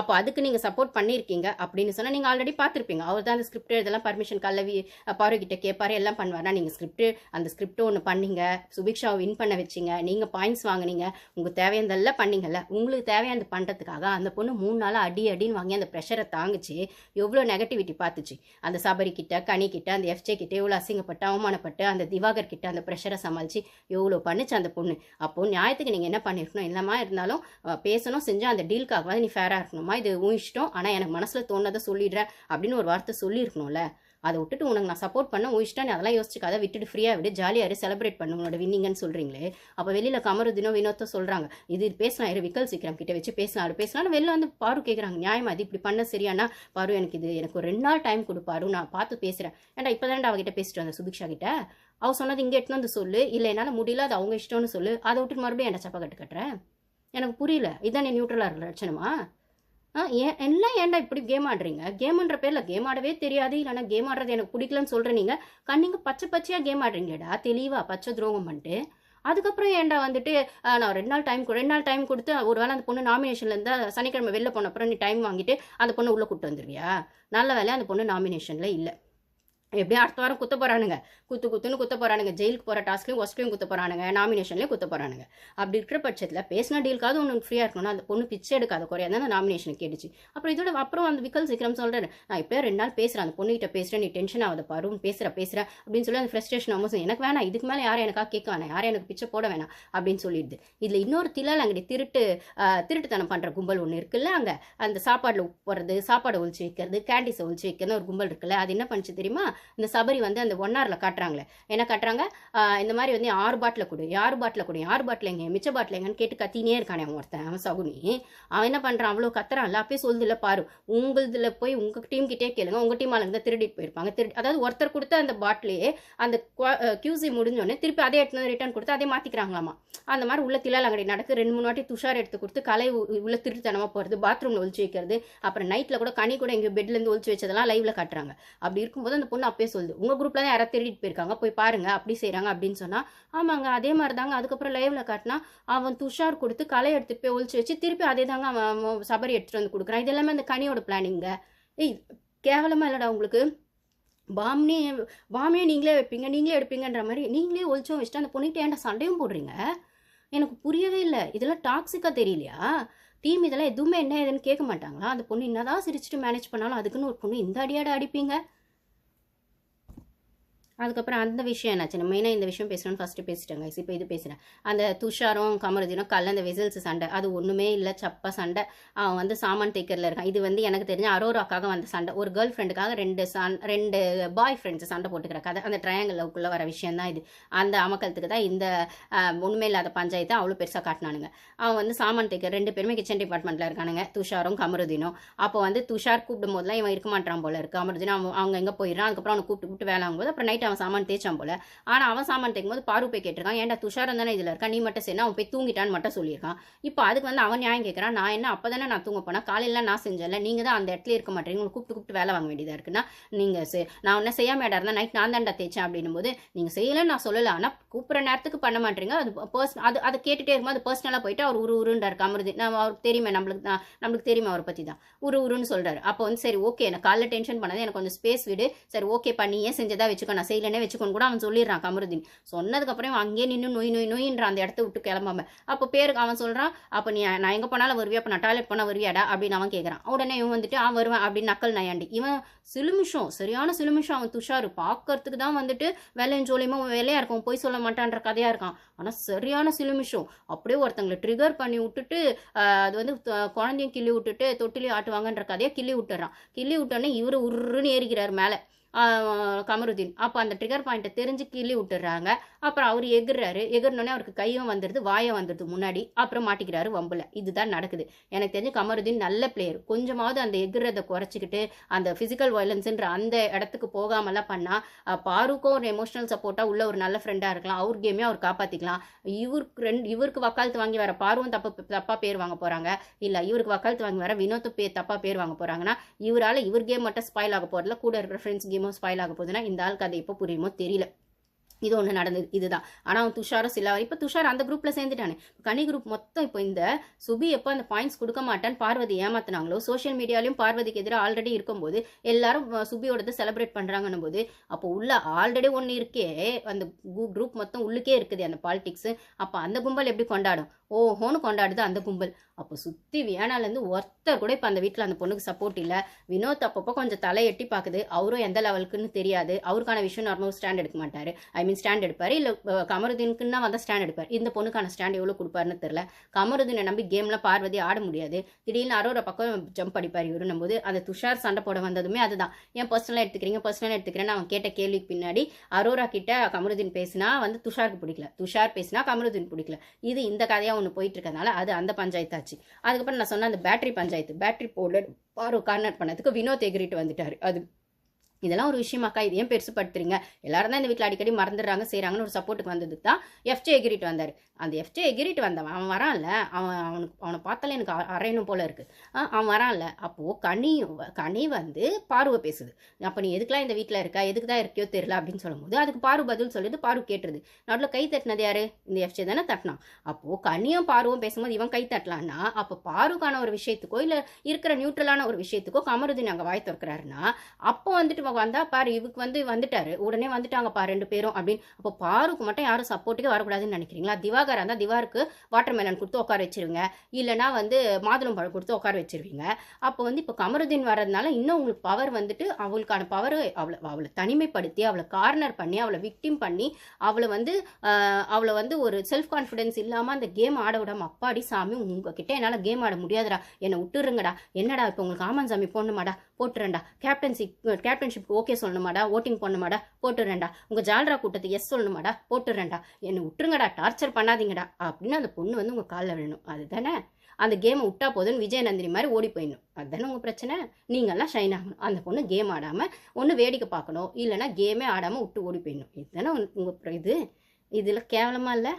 அப்போ அதுக்கு நீங்கள் சப்போர்ட் பண்ணியிருக்கீங்க அப்படின்னு சொன்னால் நீங்கள் ஆல்ரெடி பார்த்துருப்பீங்க. அவர் தான் அந்த ஸ்கிரிப்ட் இதெல்லாம் பர்மிஷன் கல்லவி பாரு கிட்ட கேட்பாரு எல்லாம் பண்ணுவார்னா நீங்கள் ஸ்கிரிப்ட் அந்த ஸ்கிரிப்ட் ஒன்று பண்ணீங்க சுபிக்ஷாவை வின் பண்ண வச்சீங்க நீங்கள் பாயிண்ட்ஸ் வாங்குனீங்க உங்களுக்கு தேவையானதெல்லாம் பண்ணீங்கல்ல உங்களுக்கு தேவையானது பண்ணுறதுக்காக அந்த பொண்ணு மூணு நாளாக அடி அடின்னு வாங்கி அந்த ப்ரெஷரை தாங்குச்சு எவ்வளோ நெகட்டிவிட்டி பார்த்துச்சு. அந்த சபரி கிட்ட கனி கிட்ட அந்த எஃப்ஜே கிட்ட எவ்வளோ அசிங்கப்பட்டு அவமானப்பட்டு அந்த திவாகர் கிட்ட அந்த ப்ரெஷரை சமாளித்து எவ்வளோ பண்ணுச்சு அந்த பொண்ணு. அப்போது நியாயத்துக்கு நீங்கள் என்ன பண்ணிருக்கணும் என்னமா இருந்தாலும் பேசணும் செஞ்சு அந்த டீலுக்காகவாது நீ ஃபேராக இருக்கணும். அம்மா இது உன் இஷ்டம். ஆனால் எனக்கு மனசில் தோணதை சொல்லிடுறேன் அப்படின்னு ஒரு வார்த்தை சொல்லியிருக்கணும்ல. அதை விட்டுட்டு உனக்கு நான் சப்போர்ட் பண்ண உன் இஷ்டம். நீ அதெல்லாம் யோசிச்சுக்காத. விட்டுட்டு ஃப்ரீயாக விடு. ஜாலியாக இரு. செலிப்ரேட் பண்ணு. உன்னோட வின்னிங்கன்னு சொல்கிறீங்களே அப்போ வெளியில் கமருதினோ வினோத்தோ சொல்கிறாங்க இது பேசலாம். இரு விக்கல் சீக்கிரம் கிட்ட வச்சு பேசலாம். அது பேசலாம் வெளில வந்து பாரு கேட்குறாங்க நியாயமா இது இப்படி பண்ண சரியானா? பாரு எனக்கு இது எனக்கு ஒரு ரெண்டு நாள் டைம் கொடுப்பாரு நான் பார்த்து பேசுகிறேன் ஏன்டா இப்போ தானே அவகிட்ட பேசிட்டு வந்தேன் சுபிக்ஷா கிட்ட? அவ சொன்னது இங்கே எட்டுன்னு வந்து சொல்லு. இல்லை என்னால் முடியல. அது அவங்க இஷ்டம்னு சொல்லு. அதை விட்டு மறுபடியும் என்ன சப்பா கட்டு கட்டுறேன் எனக்கு புரியல. இதான் நீ நியூட்ரலாக இருக்கிற லட்சணமா? ஏன் எல்லாம் ஏன்டா இப்படி கேம் ஆடுறீங்க? கேம்ன்ற பேரில் கேம் ஆடவே தெரியாது இல்லைன்னா கேம் ஆடுறது எனக்கு பிடிக்கலன்னு சொல்கிற நீங்கள் கண்ணிங்க பச்சை பச்சையாக கேம் ஆடுறீங்களேடா தெளிவாக பச்சை துரோகம் பண்ணிட்டு. அதுக்கப்புறம் ஏன்டா வந்துட்டு நான் ரெண்டு நாள் டைம் ரெண்டு நாள் டைம் கொடுத்து ஒரு வேளை அந்த பொண்ணு நாமினேஷன்லேருந்து சனிக்கிழமை வெளில போன அப்புறம் நீ டைம் வாங்கிட்டு அந்த பொண்ணு உள்ளே கூப்பிட்டு வந்துருவியா? நல்ல வேலை அந்த பொண்ணு நாமினேஷனில் இல்லை. எப்படியும் அடுத்த வாரம் குத்த போகிறானுங்க குத்து குத்துன்னு குத்த போகிறானுங்க ஜெயிலுக்கு போகிற டாஸ்க்லையும் ஒஸ்ட்லையும் குத்த போகிறானுங்க நாமினேஷன்லையும் குத்த போகிறானுங்க அப்படி இருக்கிற பட்சத்தில் பேசின டீலுக்காவது ஒன்று ஃப்ரீயாக இருக்கணும் அந்த பொண்ணு பிச்சை எடுக்காத குறையாக தான் நாமினேஷன் கேட்டுச்சு. அப்புறம் இதோட அப்புறம் அந்த விக்கல் சீக்கிரம் சொல்கிறேன் நான் இப்படியே ரெண்டு நாள் பேசுகிறேன் அந்த பொண்ணுகிட்ட பேசுகிறேன் நீ டென்ஷன் ஆகுது பருவம் பேசுகிற பேசுகிற அப்படின்னு சொல்லி அந்த ஃப்ரஸ்ட்ரேஷன் அவங்க எனக்கு வேணாம். இதுக்கு மேலே யாரும் எனக்காக கேட்க வேணாம். யாரும் எனக்கு பிச்சை போட வேணாம் அப்படின்னு சொல்லிடுது. இதில் இன்னொரு தில்லால் அங்கே திருட்டு திருட்டுத்தனம் பண்ணுற கும்பல் ஒன்று இருக்குல்ல அங்கே. அந்த சாப்பாடில் போடுறது சாப்பாடு ஒழிச்சு வைக்கிறது கேண்டீஸை ஒழிச்சு வைக்கிறது ஒரு கும்பல் இருக்குல்ல. அது என்ன பண்ணிச்சு தெரியுமா? இந்த சபரி வந்து அந்த ஒன் காட்டுறாங்களே. என்ன காட்டுறாங்க? இந்த மாதிரி வந்து ஆறு பாட்டில் கொடு யார் பாட்டில் கொடு யார் பாட்டில் எங்க மிச்ச பாட்டில் எங்கன்னு கேட்டு கத்தினே இருக்கானே அவன் ஒருத்தன் அவன் சகுனி. அவன் என்ன பண்ணுறான் அவ்வளோ கத்துறான்ல அப்பயே சொல்லுதுல பாரு உங்களுதுல போய் உங்கள் டீம் கிட்டே கேளுங்க. உங்கள் டீம் ஆளுங்க தான் திருடிட்டு போயிருப்பாங்க. திருடி அதாவது ஒருத்தர் கொடுத்த அந்த பாட்டிலேயே அந்த கியூசி முடிஞ்சோடனே திருப்பி அதே எடுத்து ரிட்டர்ன் கொடுத்து அதே மாற்றிக்கிறாங்களாமா அந்த மாதிரி உள்ள தில்லாலங்கடி நடக்கு ரெண்டு மூணு வாட்டி துஷார் எடுத்து கொடுத்து கலை உ- உள்ள திருட்டுத்தனமாக போகிறது பாத்ரூமில் ஒழிச்சு வைக்கிறது. அப்புறம் நைட்டில் கூட கனி கூட எங்கள் பெட்லேருந்து ஒழிச்சு வச்சதெல்லாம் லைவ்ல காட்டுறாங்க. அப்படி இருக்கும்போது அந்த பொண்ணு அப்பயே சொல்லுது. உங்கள் குரூப்லாம் யாராவது திருடிட்டு போயிருக்காங்க போய் பாருங்க அப்படி செய்கிறாங்க அப்படின்னு சொன்னால் ஆமாங்க அதே மாதிரி தாங்க அதுக்கப்புறம் லைவ்ல காட்டினா அவன் துஷார் கொடுத்து களை எடுத்து போய் ஒழிச்சு வச்சு திருப்பி அதே தாங்க அவன் சபரி எடுத்துட்டு வந்து கொடுக்குறான். இது எல்லாமே அந்த கனியோட பிளானிங்க ஏய் கேவலமாக இல்லைடா உங்களுக்கு. பாம்னே பாமே நீங்களே வைப்பீங்க நீங்களே எடுப்பீங்கன்ற மாதிரி நீங்களே ஒழிச்சும் வச்சுட்டு அந்த பொண்ணுகிட்ட ஏன்டா சண்டையும் போடுறீங்க? எனக்கு புரியவே இல்லை. இதெல்லாம் டாக்ஸிக்காக தெரியலையா? டீம் இதெல்லாம் எதுவுமே என்ன ஏதுன்னு கேட்க மாட்டாங்களா? அந்த பொண்ணு என்னதான் சிரிச்சுட்டு மேனேஜ் பண்ணாலும் அதுக்குன்னு ஒரு பொண்ணு இந்த அடியாட அடிப்பீங்க? அதுக்கப்புறம் அந்த விஷயம் என்னாச்சு? மெயினாக இந்த விஷயம் பேசணும்னு ஃபஸ்ட்டு பேசிட்டேங்க இப்போ இது பேசுகிறேன் அந்த துஷாரும் கமருதினும் கல்ல அந்த வெசல்ஸ் சண்டை அது ஒன்றுமே இல்லை. சப்ப சண்டை. அவன் வந்து சாமான் தேக்கரில் இருக்கான். இது வந்து எனக்கு தெரிஞ்ச அரோராக்காக வந்த சண்டை. ஒரு கேர்ள் ஃப்ரெண்டுக்காக ரெண்டு சன் ரெண்டு பாய் ஃப்ரெண்ட்ஸ் சண்டை போட்டுக்கிற கதை. அந்த ட்ரையாங்கிளுக்குள்ளே வர விஷயம் தான் இது. அந்த அமக்கலத்துக்கு தான் இந்த ஒன்றுமே இல்லாத பஞ்சாயத்தை அவ்வளோ பெருசாக காட்டினானுங்க. அவன் வந்து சாமான் தேக்கர் ரெண்டு பேருமே கிச்சன் டிபார்ட்மெண்ட்டில் இருக்கானுங்க. துஷாரும் கமருதினும். அப்போ வந்து துஷார் கூப்பிடும் போதெல்லாம் இவன் இருக்க மாட்டான் போல இருக்கு. கமருதீன் அவன் அவங்க எங்கே போயிடறான். அதுக்கப்புறம் அவனை கூப்பிட்டு கூப்பிட்டு வேலை ஆகும்போது அப்புறம் நைட் அவன் சாமான் தேய்ச்சான் போல. ஆனால் அவன் சாமான் தேய்க்கும் போது பாரு போய் கேட்டிருக்கான். ஏன்டா துஷாரம் தானே இதில் இருக்கான்? நீ மட்டும் சேர்ந்து அவன் போய் தூங்கிட்டான்னு மட்டும் சொல்லியிருக்கான். இப்போ அதுக்கு வந்து அவன் நியாயம் கேட்குறான் நான் என்ன அப்போ தானே நான் தூங்க போனேன்? காலையில நான் செஞ்சேன்ல. நீங்கள் தான் அந்த இடத்துல இருக்க மாட்டேங்க. உங்களுக்கு கூப்பிட்டு கூப்பிட்டு வேலை வாங்க வேண்டியதாக இருக்குன்னா நீங்கள் நான் ஒன்றும் செய்யாம இடம் இருந்தால் நைட் நான் தான்டா தேய்ச்சேன் அப்படின்னும் போது நீங்கள் செய்யலைன்னு நான் சொல்லலை. ஆனால் கூப்பிட்ற நேரத்துக்கு பண்ண மாட்டீங்க. அது பர்சன் அது அதை கேட்டுகிட்டே இருக்கும்போது அது பர்சனலாக போயிட்டு அவர் உரு உருண்டார் கமருது நான் அவருக்கு தெரியுமே நம்மளுக்கு தான் நம்மளுக்கு தெரியுமா அவரை பற்றி தான். உரு உருன்னு சொல்கிறாரு அப்போ வந்து சரி ஓகே எனக்கு காலைல டென்ஷன் பண்ணது எனக்கு கொஞ்சம் ஸ்பேஸ் விடு. சரி ஓகே பண்ணி ஏன் செஞ்சதா வச்சுக்கோ நான் செய்யலனே வச்சுக்கோன்னு கூட அவன் சொல்லிடுறான் கமருதீன். சொன்னதுக்கப்புறம் அங்கேயே நின்று நொய் நொய் நொயின்ற அந்த இடத்த விட்டு கிளம்பாம. அப்போ பேருக்கு அவன் சொல்கிறான் அப்போ நீ நான் எங்கே போனாலும் வருவியா? அப்போ நான் டாய்லெட் போனால் வருவியாடா? அப்படின்னு அவன் கேட்குறான் உடனே இவன் வந்துட்டு அவன் வருவான் அப்படின்னு நக்கல் நயாண்டி. இவன் சிலுமிஷம் சரியான சிலுமிஷம் அவன் துஷாரு. பார்க்கறதுக்கு தான் வந்துட்டு வேலையும் ஜோலியமோ வேலையாக இருக்கும் போய் சொல்ல மாட்டான்ற கதையாக இருக்கான். ஆனால் சரியான சிலுமிஷம். அப்படியே ஒருத்தங்களை ட்ரிகர் பண்ணி விட்டுட்டு அது வந்து குழந்தையும் கிள்ளி விட்டுட்டு தொட்டிலையும் ஆட்டுவாங்கன்ற கதையை கிள்ளி விட்டுறான். கிள்ளி விட்டோன்னே இவரு உருன்னு ஏறிக்கிறார் மேலே. கமருதீன். அப்போ அந்த ட்ரிகர் பாயிண்ட்டை தெரிஞ்சு கிள்ளி விட்டுறாங்க. அப்புறம் அவர் எகுறாரு எகுறினோடனே அவருக்கு கையும் வந்துடுது வாயம் வந்துடுது முன்னாடி. அப்புறம் மாட்டிக்கிறாரு வம்புல. இதுதான் நடக்குது. எனக்கு தெரிஞ்சு கமருதீன் நல்ல பிளேயர் கொஞ்சமாவது அந்த எகுறதை குறைச்சிக்கிட்டு அந்த ஃபிசிக்கல் வயலன்ஸுன்ற அந்த இடத்துக்கு போகாமலாம் பண்ணால் பாருக்கும் ஒரு எமோஷனல் சப்போர்ட்டாக உள்ள ஒரு நல்ல ஃப்ரெண்டாக இருக்கலாம். அவர் கேமே அவர் காப்பாற்றிக்கலாம் இவருக்கு ரெண்டு இவருக்கு வக்காலத்து வாங்கி வர பாருவும் தப்பு தப்பாக பேர் வாங்க போகிறாங்க இல்லை இவருக்கு வக்காலத்து வாங்கி வர வினோத்து பேர் தப்பாக பேர் வாங்க போகிறாங்கன்னா இவரால் இவர் கேம் மட்டும் ஸ்பாயில் ஆக போகிறதுல கூட இருக்கிற ஃப்ரெண்ட்ஸ் கேம் கேமும் ஸ்பாயில் ஆக போகுதுன்னா இந்த ஆள் கதை எப்போ புரியுமோ தெரியல. இது ஒன்று நடந்தது இதுதான். ஆனால் அவன் துஷாரும் சில இப்போ துஷார் அந்த குரூப்பில் சேர்ந்துட்டானே. கனி குரூப் மொத்தம் இப்போ இந்த சுபி எப்போ அந்த பாயிண்ட்ஸ் கொடுக்க மாட்டான்னு பார்வதி ஏமாத்துனாங்களோ சோஷியல் மீடியாலையும் பார்வதிக்கு எதிராக ஆல்ரெடி இருக்கும்போது எல்லாரும் சுபியோடது செலிப்ரேட் பண்ணுறாங்கன்னும் போது அப்போ உள்ள ஆல்ரெடி ஒன்று இருக்கே அந்த குரூப் மொத்தம் உள்ளுக்கே இருக்குது அந்த பாலிடிக்ஸ் அப்போ அந்த கும்பல் எப்படி கொண்டாடும்? ஓஹோன்னு கொண்டாடுது அந்த கும்பல். அப்போ சுற்றி வியானாலேருந்து ஒருத்தர் கூட இப்போ அந்த வீட்டில் அந்த பொண்ணுக்கு சப்போர்ட் இல்லை. வினோத் அப்பப்போ கொஞ்சம் தலை எட்டி பார்க்குது அவரும் எந்த லெவலுக்குன்னு தெரியாது. அவருக்கான விஷயம் நார்மல் ஸ்டாண்ட் எடுக்க மாட்டார். ஐ மீன் ஸ்டாண்ட் எடுப்பார். இல்லை கமருதீனுக்குன்னா வந்தால் ஸ்டாண்ட் எடுப்பார். இந்த பொண்ணுக்கான ஸ்டாண்ட் எவ்வளோ கொடுப்பாருன்னு தெரில கமருதீனை நம்பி கேமில் பார்வதி ஆட முடியாது. திடீர்னு அரோர பக்கம் ஜம்ப் அடிப்பார் இவருன்னும் போது அந்த துஷார் சண்டை போட வந்ததுமே அதுதான். ஏன் பர்சனலாக எடுத்துக்கிறீங்க? பர்சனலாக எடுத்துக்கிறேன்னு அவன் கேட்ட கேள்விக்கு பின்னாடி அரோரா கிட்ட கமருதீன் பேசினா வந்து துஷாருக்கு பிடிக்கல. துஷார் பேசினா கமருதீன் பிடிக்கல. இது இந்த கதையாக ஒன்று போயிட்டு இருக்கனால அது அந்த பஞ்சாயத்தாச்சு அதுக்கப்புறம் நான் சொன்ன அந்த பேட்டரி பஞ்சாயத்து பேட்டரி போர்டு பாரு கார்னர் பண்ணதுக்கு வினோத் எகிரிட்டு வந்துட்டார். அது இதெல்லாம் ஒரு விஷயமாக்கா இது ஏன் பெருசுப்படுத்துறீங்க எல்லாரும் தான் இந்த வீட்டில் அடிக்கடி மறந்துடுறாங்க செய்கிறாங்கன்னு ஒரு சப்போர்ட்டுக்கு வந்தது தான் எஃப்ஜே எகிரிட்டு வந்தார். அந்த எஃப்ஜே எகிரிட்டு வந்தவன் அவன் வரான்ல அவன் அவனுக்கு அவனை பார்த்தாலே எனக்கு அ- அரையணும் போல இருக்குது ஆ, அவன் வரான்ல அப்போது கனி கனி வந்து பார்வை பேசுது. அப்போ நீ எதுக்கெல்லாம் இந்த வீட்டில் இருக்கா எதுக்கு தான் இருக்கியோ தெரியல அப்படின்னு சொல்லும்போது அதுக்கு பாரு பதில் சொல்லிட்டு பாரு கேட்டுருது. நடுவில் கை தட்டினது யார்? இந்த எஃப்ஜே தானே தட்டினான். அப்போது கனியும் பாருவும் பேசும்போது இவன் கை தட்டலான்னா அப்போ பாருக்கான ஒரு விஷயத்துக்கோ இல்லை இருக்கிற நியூட்ரலான ஒரு விஷயத்துக்கோ கமருதீன் அங்கே வாய் திறக்கிறாருன்னா அப்போ வந்துட்டு வந்தா பாரு இவருக்கு வந்து வந்துட்டாரு. உடனே வந்துட்டாங்க பா ரெண்டு பேரும் அப்படின்னு. அப்போ பாருக்கு மட்டும் யாரும் சப்போர்ட்டுக்கே வரக்கூடாதுன்னு நினைக்கிறீங்களா? திவாகர் இருந்தால் திவாருக்கு வாட்டர் மெலன் கொடுத்து உட்கார வச்சிருவீங்க இல்லைனா வந்து மாதுளம் பழம் கொடுத்து உட்கார வச்சிருவீங்க. அப்போ வந்து இப்போ கமருதீன் வர்றதுனால இன்னும் உங்களுக்கு பவர் வந்துட்டு அவளுக்கான பவர் அவளை அவளை தனிமைப்படுத்தி அவளை கார்னர் பண்ணி அவளை விக்டிம் பண்ணி அவளை வந்து அவளை வந்து ஒரு செல்ஃப் கான்ஃபிடென்ஸ் இல்லாமல் அந்த கேம் ஆட விடாம அப்பாடி சாமி உங்ககிட்ட என்னால் கேம் ஆட முடியாதுடா. என்னை விட்டுருங்கடா. என்னடா இப்போ உங்களுக்கு ஆமன் சாமி போடணுமாடா போட்டுறேன்டா. கேப்டன்சி கேப்டன்ஷிப் மெம்பர்ஷிப் ஓகே சொல்லணுமாடா ஓட்டிங் பண்ணுமாடா போட்டுறேன்டா. உங்கள் ஜால்ரா கூட்டத்துக்கு எஸ் சொல்லணுமாடா போட்டுறேன்டா. என்னை விட்டுருங்கடா டார்ச்சர் பண்ணாதீங்கடா. அப்படின்னு அந்த பொண்ணு வந்து உங்கள் காலில் விழணும். அதுதானே? அந்த கேமை விட்டா போதுன்னு விஜயநந்தினி மாதிரி ஓடி போயிடணும். அதுதானே உங்கள் பிரச்சனை? நீங்கள்லாம் ஷைன் ஆகணும். அந்த பொண்ணு கேம் ஆடாமல் ஒன்று வேடிக்கை பார்க்கணும். இல்லைனா கேமே ஆடாமல் விட்டு ஓடி போயிடணும். இதுதானே உங்கள் இது? இதில் கேவலமாக இல்லை?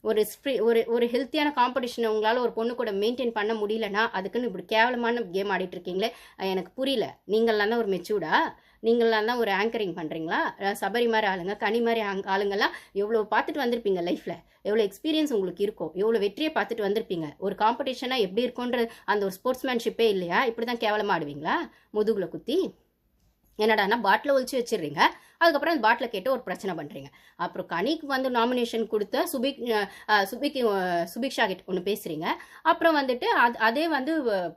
ஒரு ஸ்ப்ரி ஒரு ஒரு ஹெல்த்தியான காம்படிஷனை உங்களால் ஒரு பொண்ணு கூட மெயின்டைன் பண்ண முடியலன்னா அதுக்குன்னு இப்படி கேவலமான கேம் ஆடிட்டு இருக்கீங்களே. எனக்கு புரியல. நீங்களாம் தான் ஒரு மெச்சூர்டா நீங்களாம் தான் ஒரு ஆங்கரிங் பண்ணுறீங்களா சபரி மாதிரி ஆளுங்க கனி மாதிரி ஆங்- எவ்வளோ பார்த்துட்டு வந்திருப்பீங்க லைஃப்பில் எவ்வளோ எக்ஸ்பீரியன்ஸ் உங்களுக்கு இருக்கும் எவ்வளோ வெற்றியை பார்த்துட்டு வந்திருப்பீங்க? ஒரு காம்படிஷனாக எப்படி இருக்குன்ற அந்த ஒரு ஸ்போர்ட்ஸ்மேன்ஷிப்பே இல்லையா? இப்படி தான் கேவலமாக ஆடுவீங்களா? முதுகில் குத்தி? என்னடானா பாட்டில் ஒழிச்சு வச்சிடுறீங்க. அதுக்கப்புறம் அந்த பாட்டில் கேட்டு ஒரு பிரச்சனை பண்ணுறீங்க அப்புறம் கனிக்கு வந்து நாமினேஷன் கொடுத்த சுபிக் சுபிக்கு சுபிக் சுபிக்ஷா கிட்ட ஒன்று பேசுகிறீங்க அப்புறம் வந்துட்டு அது அதே வந்து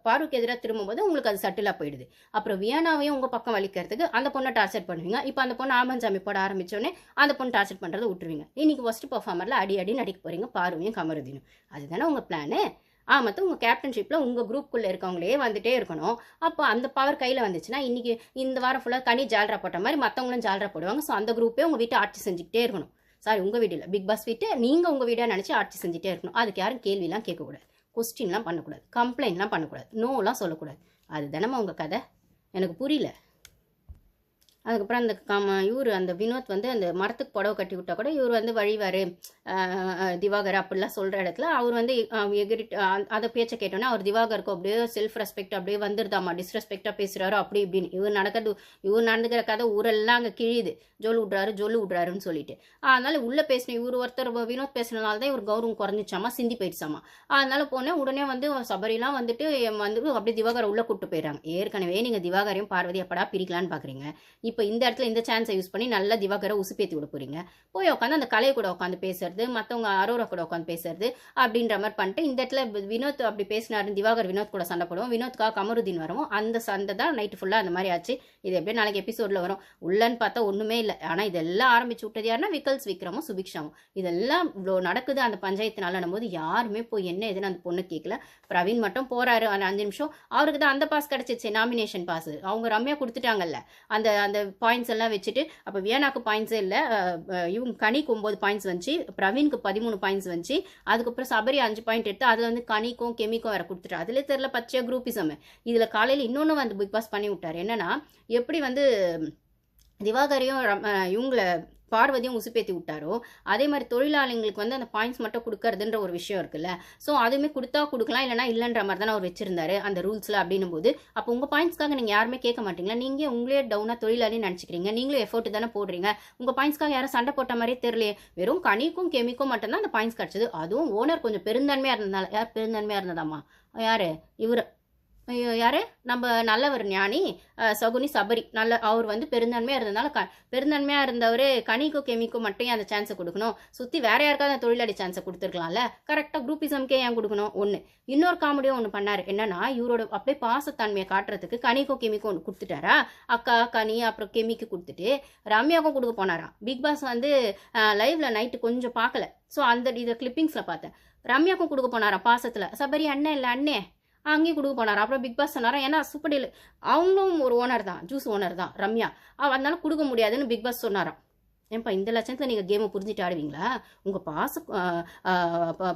பாருக்கு எதிராக திரும்பும்போது உங்களுக்கு அது சட்டிலாக போயிடுது. அப்புறம் வியானாவையும் உங்கள் பக்கம் வலிக்கிறதுக்கு அந்த பொண்ணை டார்ச்சர் பண்ணுவீங்க. இப்போ அந்த பொண்ணு ஆமஞ்சாமி போட ஆரம்பிச்சோடனே அந்த பொண்ணு டார்ச்சர் பண்ணுறதை விட்டுருவீங்க. இன்னைக்கு ஃபஸ்ட்டு பர்ஃபார்மரில் அடி அடி நடிக்க போகிறீங்க பாருவையும் கமருதினும். அதுதானே உங்கள் பிளானு ஆ மற்ற உங்கள் கேப்டன்ஷிப்பில் உங்கள் குரூப்புக்குள்ளே இருக்கவங்களே வந்துட்டே இருக்கணும். அப்போ அந்த பவர் கையில் வந்துச்சுன்னா இன்றைக்கி இந்த வாரம் ஃபுல்லாக தனி ஜால்ரா போட்ட மாதிரி மற்றவங்களும் ஜால்ரா போடுவாங்க. ஸோ அந்த குரூப்பே உங்கள் வீட்டை ஆட்சி செஞ்சுக்கிட்டே இருக்கணும். சாரி உங்கள் வீடு பிக் பாஸ் வீட்டை நீங்கள் உங்கள் வீடாக நினச்சி ஆட்சி செஞ்சுட்டே இருக்கணும். அதுக்கு யாரும் கேள்விலாம் கேட்கக்கூடாது. கொஸ்டின்லாம் பண்ணக்கூடாது. கம்ப்ளைண்ட்லாம் பண்ணக்கூடாது. நோலாம் சொல்லக்கூடாது. அது தினமும் உங்கள் கதை? எனக்கு புரியல. அதுக்கப்புறம் அந்த காம இவர் அந்த வினோத் வந்து அந்த மரத்துக்கு புடவை கட்டி விட்டால் கூட இவர் வந்து வழிவார். திவாகர் அப்படிலாம் சொல்கிற இடத்துல அவர் வந்து அஹ், அதை பேச்சை கேட்டோன்னே அவர் திவாகருக்கு அப்படியே செல்ஃப் ரெஸ்பெக்ட் அப்படியே வந்துருதாம்மா டிஸ்ரெஸ்பெக்டாக பேசுகிறாரு அப்படி இப்படின்னு. இவர் நடக்கிறது இவர் நடந்துக்கிற கதை ஊரெல்லாம் அங்கே கிழியுது. ஜொல் விட்றாரு ஜொல்லு விட்றாருன்னு சொல்லிட்டு. அதனால் உள்ளே பேசின இவர் ஒருத்தர் வினோத் பேசினால தான் இவர் கௌரவம் குறைஞ்சிச்சாமா சிந்தி போயிடுச்சாமா. அதனால் போனேன் உடனே வந்து சபரிலாம் வந்துட்டு வந்து அப்படியே திவாகரை உள்ளே கூப்பிட்டு போயிடுறாங்க. ஏற்கனவே நீங்கள் திவாகரையும் பார்வதி எப்படா பிரிக்கலான்னு பார்க்குறீங்க இப்போ இந்த இடத்துல இந்த சான்ஸை யூஸ் பண்ணி நல்லா திவாகரை உசுப்பேத்தி விட போறீங்க. போய் உட்காந்து அந்த கலையை கூட உட்காந்து பேசுறது மற்றவங்க அரோரா கூட உட்காந்து பேசுறது அப்படின்ற மாதிரி பண்ணிட்டு இந்த இடத்துல வினோத் அப்படி பேசினாரு திவாகர் வினோத் கூட சண்டை போடுவோம். வினோத்காக கமருதீன் வரும் அந்த சண்டை தான் நைட்டு ஃபுல்லாக அந்த மாதிரி ஆச்சு. இது எப்படியும் நாளைக்கு எபிசோடில் வரும். உள்ளன்னு பார்த்தா ஒன்றுமே இல்லை. ஆனால் இதெல்லாம் ஆரம்பிச்சு விட்டது யாருன்னா விக்கல்ஸ் விக்ரமும் சுபிக்ஷாவும். இதெல்லாம் இவ்வளோ நடக்குது அந்த பஞ்சாயத்தினால போது யாருமே போய் என்ன எதுன்னு அந்த பொண்ணு கேட்கல பிரவீன் மட்டும் போறாரு. அந்த அஞ்சு நிமிஷம். அவருக்கு தான் அந்த பாஸ் கிடைச்சிச்சு நாமினேஷன் பாஸ் அவங்க ரம்யா கொடுத்துட்டாங்கல்ல. அந்த அந்த பாயிண்ட்ஸ் எல்லாம் வச்சுட்டு அப்போ வியனாக்கு பாயிண்ட்ஸே இல்லை இவங்க கனிக்கு ஒம்பது பாயிண்ட்ஸ் வந்துச்சு பிரவீனுக்கு பதிமூணு பாயிண்ட்ஸ் வந்துச்சு அதுக்கப்புறம் சபரி அஞ்சு பாயிண்ட் எடுத்து அதில் வந்து கனிக்கும் கெமிக்கும் வேறு கொடுத்துட்டு. அதில் தெரில பச்சையாக குரூப்பிசம் இதில் காலையில் இன்னொன்று வந்து பிக் பாஸ் பண்ணி விட்டார். என்னன்னா எப்படி வந்து திவாகரையும் ரம்- இவங்கள பார்வதியும் உசுப்பேத்தி விட்டாரோ அதே மாதிரி தொழிலாளிங்களுக்கு வந்து அந்த பாயிண்ட்ஸ் மட்டும் கொடுக்கறதுன்ற ஒரு விஷயம் இருக்குல்ல. ஸோ அதுவுமே கொடுத்தா கொடுக்கலாம் இல்லைனா இல்லைன்ற மாதிரி தானே அவர் வச்சிருந்தாரு அந்த ரூல்ஸில் அப்படின்னும் போது அப்போ உங்கள் பாயிண்ட்ஸ்க்காக நீங்கள் யாருமே கேட்க மாட்டீங்களா? நீங்கள் உங்களே டவுனாக தொழிலாளின்னு நினச்சிக்கிறீங்க. நீங்களும் எஃபோர்ட் தானே போடுறீங்க. உங்கள் பாயிண்ட்ஸ்க்காக யாரும் சண்டை போட்ட மாதிரியே தெரியலையே. வெறும் கனிக்கும் கெமிக்கும் மட்டும்தான் அந்த பாயிண்ட்ஸ் கிடச்சிது. அதுவும் ஓனர் கொஞ்சம் பெருந்தன்மையாக இருந்ததால யார் பெருந்தன்மையாக இருந்ததாம்மா? யார்? இவர். யார்? நம்ம நல்லவர் ஞானி சகுனி சபரி. நல்ல அவர் வந்து பெருந்தன்மையாக இருந்ததுனால க பெருந்தன்மையாக இருந்தவர் கனிக்கும் கெமிக்கும் மட்டும் அந்த சான்ஸை கொடுக்கணும்? சுற்றி வேற யாருக்காவது அந்த தொழிலாளி சான்ஸை கொடுத்துருக்கலாம்ல? கரெக்டாக குரூப்பிசம்கே ஏன் கொடுக்கணும்? ஒன்று இன்னொரு காமெடியும் ஒன்று பண்ணார். என்னன்னா இவரோட அப்படியே பாசத்தன்மையை காட்டுறதுக்கு கனிக்கும் கெமிக்கும் ஒன்று கொடுத்துட்டாரா? அக்கா கனி அப்புறம் கெமிக்கு கொடுத்துட்டு ரம்யாவுக்கும் கொடுக்க போனாராம் பிக் பாஸ் வந்து லைவ்ல நைட்டு கொஞ்சம் பார்க்கல. ஸோ அந்த இதை கிளிப்பிங்ஸில் பார்த்தேன். ரம்யாவுக்கும் கொடுக்க போனாராம் பாசத்தில்? சபரி அண்ணன் இல்லை அண்ணே. அங்கேயும் கொடுக்க போனார். அப்புறம் பிக் பாஸ் சொன்னாரா ஏன்னா சூப்பர் டீல் அவங்களும் ஒரு ஓனர் தான் ஜூஸ் ஓனர் தான் ரம்யா. அவ அதனால கொடுக்க முடியாதுன்னு பிக் பாஸ் சொன்னாராம். ஏன்பா இந்த லட்சத்தில் நீங்கள் கேமை புரிஞ்சுட்டு ஆடுவீங்களா? உங்கள் பாச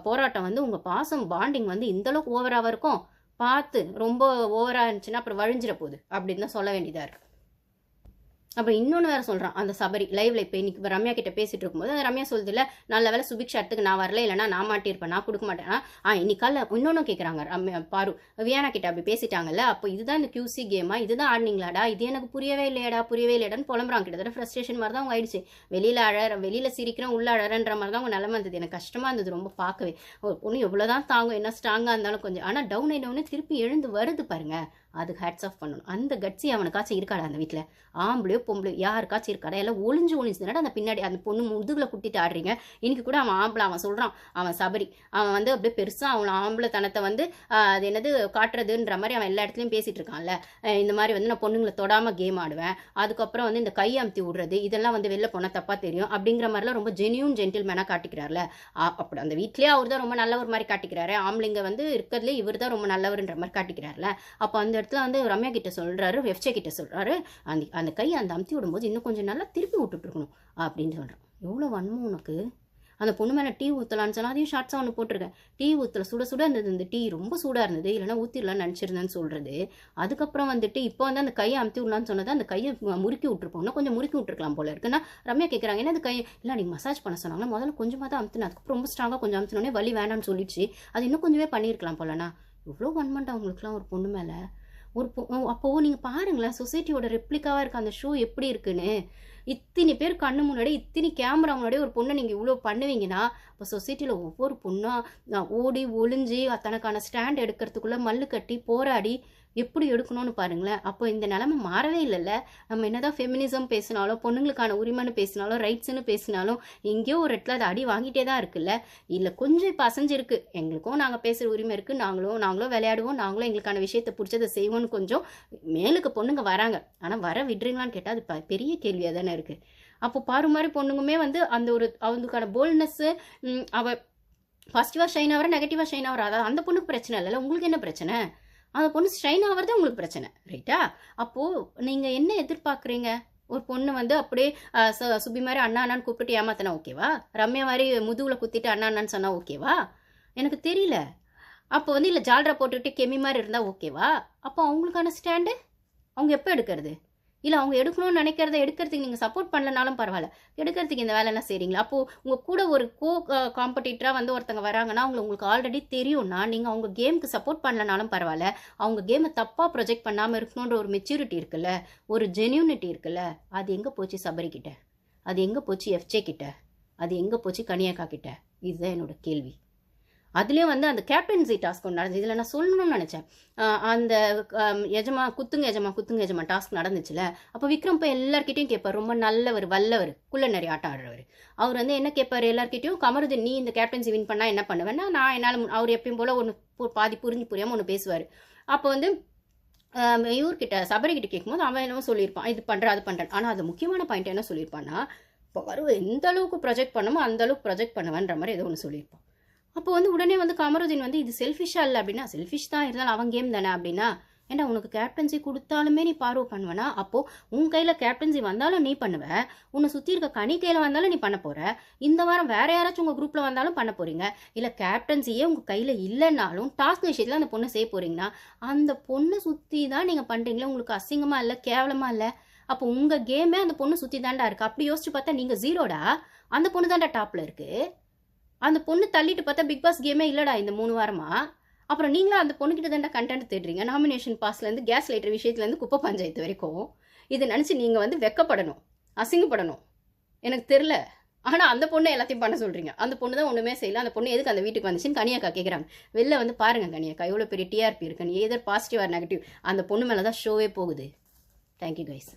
போராட்டம் வந்து உங்கள் பாசம் பாண்டிங் வந்து இந்தளவுக்கு ஓவராக இருக்கும்? பார்த்து ரொம்ப ஓவராக இருந்துச்சுன்னா அப்புறம் வழிஞ்சிட போகுது. அப்படின்னு தான் சொல்ல வேண்டியதாக இருக்குது அப்புறம் இன்னொன்று வேறு சொல்கிறான் அந்த சபரி லைவ்ல இப்போ இன்னைக்கு இப்போ ரம்யா கிட்ட பேசிட்டு இருக்கும்போது அந்த ரம்யா சொல்லுது இல்லை நல்ல வேலை சுபிக்ஷா இடத்துக்கு நான் வரல இல்லைனா நான் மாட்டியிருப்பேன் நான் கொடுக்க மாட்டேன். ஆ இன்னைக்கால இன்னொன்று கேட்குறாங்க ரம்யா பாரு வியானா கிட்ட அப்படி பேசிட்டாங்கல்ல அப்போ இதுதான் இந்த கியூசி கேமா இதுதான் ஆடினீங்களாடா? இது எனக்கு புரியவே இல்லையாடா புரியவே இல்லையடான்னு புலம்புறாங்க கிட்டத்தட்ட ஃப்ரஸ்ட்ரேஷன் மாதிரி தான் அவங்க ஆயிடுச்சு. வெளியில் அழற வெளியில் சிரிக்கிறேன் உள்ள அழறன்ற மாதிரி தான் அவங்க நிலமை இருந்தது. எனக்கு கஷ்டமாக இருந்தது ரொம்ப பார்க்கவே. ஒரு பொண்ணு எவ்வளோதான் தாங்கும் என்ன ஸ்ட்ராங்காக இருந்தாலும் கொஞ்சம். ஆனால் டவுன் டவுனே திருப்பி எழுந்து வருது பாருங்கள் அதுக்கு ஹேட்ஸ் ஆஃப் பண்ணணும். அந்த கட்சி அவனுக்காச்சும் இருக்காடா அந்த வீட்டில் ஆம்பளையோ பொம்பளையோ யாருக்காச்சும் இருக்காடா? எல்லாம் ஒளிஞ்சு ஒளிஞ்சுனாடா அந்த பின்னாடி அந்த பொண்ணு முதுகில் குட்டிட்டு ஆடுறீங்க? இன்னைக்கு கூட அவன் ஆம்பளை அவன் சொல்கிறான் அவன் சபரி. அவன் வந்து அப்படியே பெருசாக அவன் ஆம்பளை தனத்தை வந்து அது என்னது காட்டுறதுன்ற மாதிரி அவன் எல்லா இடத்துலையும் பேசிகிட்டு இருக்கான்ல. இந்த மாதிரி வந்து நான் பொண்ணுங்களை தொடாமல் கேம் ஆடுவேன். அதுக்கப்புறம் வந்து இந்த கை அமுத்தி விடுறது இதெல்லாம் வந்து வெளில போனால் தப்பாக தெரியும் அப்படிங்கிற மாதிரிலாம் ரொம்ப ஜெனியூன் ஜென்டில் மேனாக காட்டிக்கிறார்ல. ஆ- அப்படி அந்த வீட்லேயே அவர் தான் ரொம்ப நல்லவர் மாதிரி காட்டிக்கிறாரு. ஆம்பளைங்க வந்து இருக்கிறதுலே இவர் தான் ரொம்ப நல்லவர்ன்ற மாதிரி காட்டிக்கிறார்ல. அப்போ அந்த இடத்துல வந்து ரம்யா கிட்ட சொல்கிறாரு எஃப்ஜே கிட்ட சொல்கிறாரு அந்த அந்த கையை அந்த அமுத்தி விடும்போது இன்னும் கொஞ்சம் நல்லா திருப்பி விட்டுட்ருக்கணும் அப்படின்னு சொல்கிறான் எவ்வளோ வன்மம் உனக்கு? அந்த பொண்ணு மேலே டீ ஊற்றலான்னு சொன்னால் அதையும் ஷார்ட்ஸாக ஒன்று போட்டிருக்கேன். டீ ஊற்றல சுட சுட இருந்தது இந்த டீ ரொம்ப சூடாக இருந்தது இல்லைன்னா ஊற்றிடலாம்னு நினச்சிருந்தேன்னு சொல்கிறது அதுக்கப்புறம் வந்துட்டு இப்போ வந்து அந்த கையை அமுத்தி விடலான்னு சொன்னது அந்த கையை முறுக்கி விட்டுருப்போம்னா இன்னும் கொஞ்சம் முறுக்கி விட்டுருக்கலாம் போல இருக்குன்னா ரம்யா கேட்குறாங்க ஏன்னா அது கை இல்லை நீங்கள் மசாஜ் பண்ண சொன்னாங்கன்னா முதல்ல கொஞ்சமாக தான் அமுத்தினேன் அதுக்கப்புறம் ரொம்ப ஸ்ட்ராங்காக கொஞ்சம் அமுத்தினோடனே வலி வேண்டாம்னு சொல்லிடுச்சு. அது இன்னும் கொஞ்சமே பண்ணியிருக்கலாம் போலண்ணா. இவ்வளோ வன்மெண்ட் அவங்களுக்குலாம் ஒரு பொண்ணு மேலே. ஒரு அப்போது நீங்கள் பாருங்களேன் சொசைட்டியோட ரெப்ளிக்காவாக இருக்க அந்த ஷோ எப்படி இருக்குன்னு. இத்தனை பேர் கண்ணு முன்னாடி இத்தனை கேமரா முன்னாடி ஒரு பொண்ணை நீங்கள் இவ்வளோ பண்ணுவீங்கன்னா இப்போ சொசைட்டியில் ஒவ்வொரு பொண்ணாக ஓடி ஒளிஞ்சு தனக்கான ஸ்டாண்ட் எடுக்கிறதுக்குள்ளே மல்லு கட்டி போராடி எப்படி எடுக்கணும்னு பாருங்களேன். அப்போ இந்த நிலைமை மாறவே இல்லைல்ல. நம்ம என்னதான் ஃபெமினிசம் பேசினாலும் பொண்ணுங்களுக்கான உரிமைன்னு பேசினாலும் ரைட்ஸ்னு பேசினாலும் எங்கேயோ ஒரு இடத்துல அது அடி வாங்கிட்டே தான் இருக்குல்ல. இல்லை கொஞ்சம் இப்போ அசைஞ்சிருக்கு. எங்களுக்கும் நாங்கள் பேசுகிற உரிமை இருக்குது நாங்களும் நாங்களும் விளையாடுவோம். நாங்களும் எங்களுக்கான விஷயத்தை பிடிச்சதை செய்வோம்னு கொஞ்சம் மேலுக்கு பொண்ணுங்க வராங்க. ஆனால் வர விடுறீங்களான்னு கேட்டால் அது ப- பெரிய கேள்வியாக தானே இருக்குது அப்போ பாரு மாதிரி பொண்ணுங்குமே வந்து அந்த ஒரு அவங்களுக்கான போல்ட்னஸ்ஸு அவள் பாசிட்டிவாக ஷைன் ஆகிற நெகட்டிவாக ஷைன் ஆகிற அதாவது அந்த பொண்ணுக்கு பிரச்சனை இல்லைல்ல. உங்களுக்கு என்ன பிரச்சனை? அந்த பொண்ணு ஷைன் ஆகிறது உங்களுக்கு பிரச்சனை ரைட்டா அப்போது நீங்கள் என்ன எதிர்பார்க்குறீங்க? ஒரு பொண்ணு வந்து அப்படியே சு- சுபி மாதிரி அண்ணா அண்ணான்னு கூப்பிட்டு ஏமாத்தினா ஓகேவா ரம்யா மாதிரி முதுகில் குத்திட்டு அண்ணா அண்ணான்னு சொன்னால் ஓகேவா எனக்கு தெரியல. அப்போ வந்து இல்லை ஜால்ரா போட்டுக்கிட்டு கெமி மாதிரி இருந்தால் ஓகேவா அப்போ அவங்களுக்கான ஸ்டாண்டு அவங்க எப்போ எடுக்கிறது? இல்லை அவங்க எடுக்கணும்னு நினைக்கிறத எடுக்கிறதுக்கு நீங்கள் சப்போர்ட் பண்ணலனாலும் பரவாயில்ல. எடுக்கிறதுக்கு இந்த வேலைலாம் செய்கிறீங்களா அப்போது உங்கள் கூட ஒரு கோ காம்படிட்டராக வந்து ஒருத்தங்க வராங்கன்னா அவங்க உங்களுக்கு ஆல்ரெடி தெரியும்னா நீங்கள் அவங்க கேமுக்கு சப்போர்ட் பண்ணலனாலும் பரவாயில்ல. அவங்க கேமை தப்பாக ப்ரொஜெக்ட் பண்ணாமல் இருக்கணுன்ற ஒரு மெச்சூரிட்டி இருக்குல்ல ஒரு ஜென்யூனிட்டி இருக்குல்ல அது எங்கே போச்சு சபரி அது எங்கே போச்சு எஃப்ஜே கிட்ட? அது எங்கே போச்சு கனியாக்கா கிட்ட? இதுதான் என்னோட கேள்வி. அதுலேயும் வந்து அந்த கேப்டன்சி டாஸ்க் ஒன்று நடந்துச்சு. இதில் நான் சொல்லணும்னு நினச்சேன். அந்த எஜமா குத்துங்க எஜமா குத்துங்க எஜமா டாஸ்க் நடந்துச்சுல அப்போ விக்ரம் போய் எல்லார்கிட்டயும் கேட்பார் ரொம்ப நல்லவர் வல்லவர் குள்ள நிறைய ஆட்டம் ஆடுறவர். அவர் வந்து என்ன கேட்பார் எல்லார்கிட்டயும் கமருதன் நீ இந்த கேப்டன்சி வின் பண்ணால் என்ன பண்ணுவேன்னா நான் என்னால் அவர் எப்பயும் போல் ஒன்று பாதி புரிஞ்சு புரியாமல் ஒன்று பேசுவார். அப்போ வந்து இவர்கிட்ட சபரிக்கிட்ட கேட்கும்போது அவன் என்னமோ சொல்லியிருப்பான். இது பண்ணுறேன் அது பண்ணுறேன் ஆனால் அது முக்கியமான பாயிண்ட் என்ன சொல்லியிருப்பான்னா பாரு எந்த அளவுக்கு ப்ரொஜெக்ட் பண்ணமோ அந்த அளவுக்கு ப்ரொஜெக்ட் பண்ணுவேன்ற மாதிரி ஏதோ ஒன்று சொல்லியிருப்பான். அப்போ வந்து உடனே வந்து கமருதீன் வந்து இது செல்ஃபிஷாக இல்லை அப்படின்னா செல்ஃபிஷ் தான் இருந்தாலும் அவன் கேம் தானே அப்படின்னா ஏண்டா உனக்கு கேப்டன்சி கொடுத்தாலுமே நீ பார்வை பண்ணுவேனா? அப்போ உன் கையில் கேப்டன்சி வந்தாலும் நீ பண்ணுவ. உன்னை சுற்றி இருக்க கனி கையில் வந்தாலும் நீ பண்ண போற. இந்த வாரம் வேற யாராச்சும் உங்கள் குரூப்பில் வந்தாலும் பண்ண போறீங்க. இல்லை கேப்டன்சியே உங்கள் கையில் இல்லைன்னாலும் டாஸ்க் விஷயத்தில் அந்த பொண்ணை செய்ய போறீங்கன்னா அந்த பொண்ணை சுற்றி தான் நீங்கள் பண்ணுறீங்களே உங்களுக்கு அசிங்கமாக இல்லை கேவலமாக இல்லை? அப்போ உங்கள் கேமே அந்த பொண்ணு சுற்றி தாண்டா இருக்கு. அப்படி யோசிச்சு பார்த்தா நீங்கள் ஜீரோடா அந்த பொண்ணு தாண்டா டாப்பில் இருக்கு. அந்த பொண்ணு தள்ளிட்டு பார்த்தா பிக் பாஸ் கேமே இல்லைடா இந்த மூணு வாரமா? அப்புறம் நீங்களும் அந்த பொண்ணுக்கிட்ட தாண்டா கண்டென்ட் தேடுறீங்க? நாமினேஷன் பாஸ்லேருந்து கேஸ் லைட்டர் விஷயத்துலேருந்து குப்பை பஞ்சாயத்து வரைக்கும். இதை நினச்சி நீங்கள் வந்து வெக்கப்படணும். அசிங்கப்படணும். எனக்கு தெரில ஆனால் அந்த பொண்ணு எல்லாத்தையும் பண்ண சொல்கிறீங்க அந்த பொண்ணு தான் ஒன்றுமே செய்யல. அந்த பொண்ணு எதுக்கு அந்த வீட்டுக்கு வந்துச்சுன்னு கனியாக்கா கேட்குறாங்க வெளில வந்து பாருங்க கனியாக்கா. எவ்வளோ பெரிய டிஆர்பி இருக்குன்னு எதர் பாசிட்டிவ் ஆர் நெகட்டிவ் அந்த பொண்ணு மேலே தான் ஷோவே போகுது. Thank you guys